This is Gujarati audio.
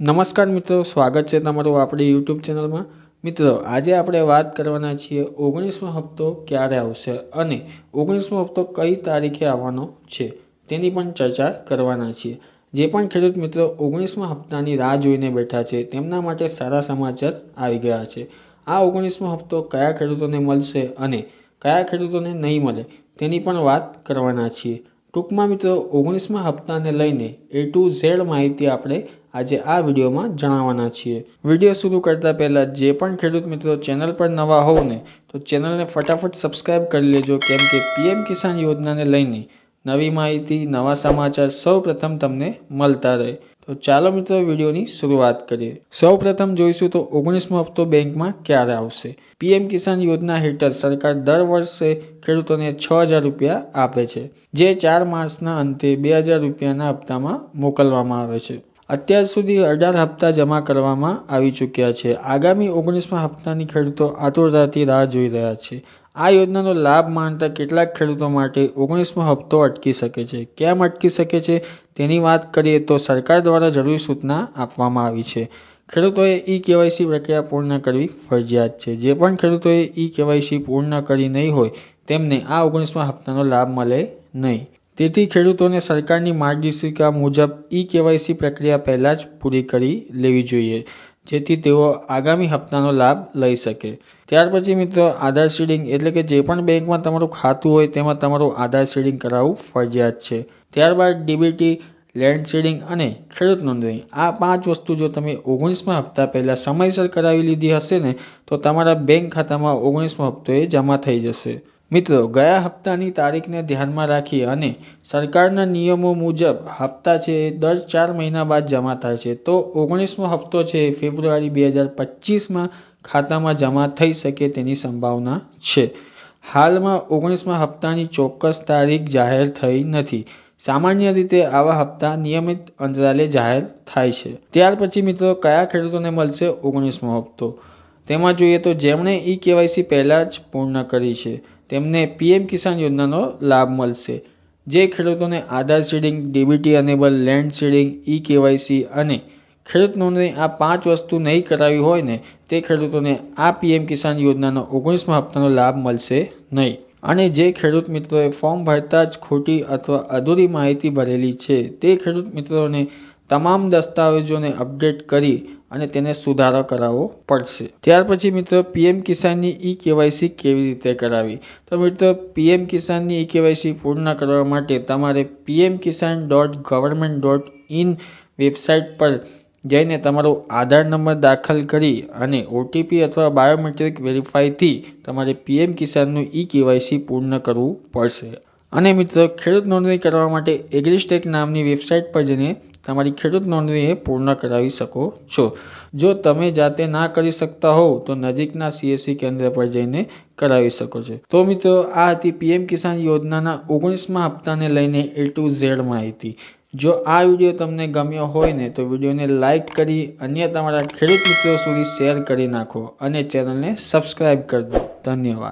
નમસ્કાર મિત્રો, સ્વાગત છે તમારું આપણી યુટ્યુબ ચેનલમાં. મિત્રો, આજે આપણે વાત કરવાના છીએ ઓગણીસમો હપ્તો ક્યારે આવશે અને ઓગણીસમો હપ્તો કઈ તારીખે આવવાનો છે તેની પણ ચર્ચા કરવાના છીએ. જે પણ ખેડૂત મિત્રો ઓગણીસમા હપ્તાની રાહ જોઈને બેઠા છે, તેમના માટે સારા સમાચાર આવી ગયા છે. આ ઓગણીસમો હપ્તો કયા ખેડૂતોને મળશે અને કયા ખેડૂતોને નહીં મળે તેની પણ વાત કરવાના છીએ. ટૂંકમાં મિત્રો ઓગણીસમા હપ્તાને લઈને એ ટુ ઝેડ માહિતી આપણે આજે આ વિડીયોમાં જણાવવાના છીએ. વીડિયો શરૂ કરતા પહેલા જે પણ ખેડૂત મિત્રો ચેનલ પર નવા હોવ ને તો ચેનલને ફટાફટ સબસ્ક્રાઈબ કરી લેજો, કેમ કે પીએમ કિસાન યોજનાને લઈને નવી માહિતી, નવા સમાચાર સૌ પ્રથમ તમને મળતા રહે. તો ચાલો મિત્રો વિડીયોની શરૂઆત કરીએ. સૌ પ્રથમ જોઈશું તો ઓગણીસમો હપ્તો બેંકમાં ક્યારે આવશે? પીએમ કિસાન યોજના હેઠળ સરકાર દર વર્ષે ખેડૂતોને છ હજાર રૂપિયા આપે છે, જે ચાર માસના અંતે બે હજાર રૂપિયાના હપ્તામાં મોકલવામાં આવે છે. અત્યાર સુધી અઢાર હપ્તા જમા કરવામાં આવી ચૂક્યા છે. આગામી ઓગણીસમા હપ્તાની ખેડૂતો આતુરતાથી રાહ જોઈ રહ્યા છે. આ યોજનાનો લાભ માણતા કેટલાક ખેડૂતો માટે ઓગણીસમો હપ્તો અટકી શકે છે. કેમ અટકી શકે છે? તેની વાત કરીએ તો સરકાર દ્વારા જરૂરી સૂચના આપવામાં આવી છે. ખેડૂતોએ ઈ કેવાયસી પ્રક્રિયા પૂર્ણ કરવી ફરજિયાત છે. જે પણ ખેડૂતોએ ઈ કેવાયસી પૂર્ણ કરી નહીં હોય, તેમને આ ઓગણીસમા હપ્તાનો લાભ મળે નહીં. તેથી ખેડૂતોને સરકારની માર્ગદર્શિકા મુજબ ઈ કેવાયસી પ્રક્રિયા પહેલાં જ પૂરી કરી લેવી જોઈએ, જેથી તેઓ આગામી હપ્તાનો લાભ લઈ શકે. ત્યાર પછી મિત્રો, આધાર સીડિંગ એટલે કે જે પણ બેંકમાં તમારું ખાતું હોય તેમાં તમારું આધાર સીડિંગ કરાવવું ફરજિયાત છે. ત્યારબાદ ડીબીટી, લેન્ડ સીડિંગ અને ખેડૂત નોંધણી. આ પાંચ વસ્તુ જો તમે ઓગણીસમાં હપ્તા પહેલાં સમયસર કરાવી લીધી હશે ને, તો તમારા બેંક ખાતામાં ઓગણીસમો હપ્તો એ જમા થઈ જશે. મિત્રો, ગયા હપ્તાની તારીખને ધ્યાનમાં રાખી અને સરકારના નિયમો મુજબ હપ્તા છે એ દર ચાર મહિના બાદ જમા થાય છે. તો ઓગણીસમો હપ્તો છે ફેબ્રુઆરી બે હજાર પચીસમાં ખાતામાં જમા થઈ શકે તેની સંભાવના છે. હાલમાં ઓગણીસમા હપ્તાની ચોક્કસ તારીખ જાહેર થઈ નથી. સામાન્ય રીતે આવા હપ્તા નિયમિત અંતરાલે જાહેર થાય છે. ત્યાર પછી મિત્રો, કયા ખેડૂતોને મળશે ઓગણીસમો હપ્તો? તેમાં જોઈએ તો જેમણે ઈ કેવાયસી પહેલાં જ પૂર્ણ કરી છે. તેમને પીએમ કિસાન યોજનાનો લાભ મળશે, જે ખેડૂતોને Aadhaar seeding, DBT enable, land seeding, e KYC અને ખેડૂત નોંધણી આ પાંચ વસ્તુ નહીં કરાવી હોય ને, તે ખેડૂતોને આ પીએમ કિસાન યોજનાનો ઓગણીસમા હપ્તાનો લાભ મળશે નહીં. અને જે ખેડૂત મિત્રોએ ફોર્મ ભરતા જ ખોટી અથવા અધૂરી માહિતી ભરેલી છે, તે ખેડૂત મિત્રોને તમામ દસ્તાવેજોને અપડેટ કરી અને તેને સુધારો કરાવવો પડશે. ત્યાર પછી મિત્રો, પીએમ કિસાનની ઈ કેવાયસી કેવી રીતે કરાવી? તો મિત્રો, પીએમ કિસાનની ઈ કેવાયસી પૂર્ણ કરવા માટે તમારે PM Kisan dot government dot in website પર જઈને તમારો આધાર નંબર દાખલ કરી અને ઓટીપી અથવા બાયોમેટ્રિક વેરીફાઈથી તમારે પીએમ કિસાનનું ઈ કેવાયસી પૂર્ણ કરવું પડશે. અને મિત્રો, ખેડૂત નોંધણી કરવા માટે એગ્રીસ્ટેક નામની વેબસાઇટ પર જઈને તમારી ખેડૂત નોંધણી એ પૂર્ણ કરાવી શકો છો. જો તમે જાતે ના કરી શકતા હોવ, તો નજીકના સીએસસી કેન્દ્ર પર જઈને કરાવી શકો છો. તો મિત્રો, આ હતી પીએમ કિસાન યોજનાના ઓગણીસમા હપ્તાને લઈને એ ટુ ઝેડ માહિતી. જો આ વીડિયો તમને ગમ્યો હોય ને, તો વિડીયોને લાઇક કરી, અન્ય તમારા ખેડૂત મિત્રો સુધી શેર કરી નાખો અને ચેનલને સબસ્ક્રાઈબ કરી દો ધન્યવાદ.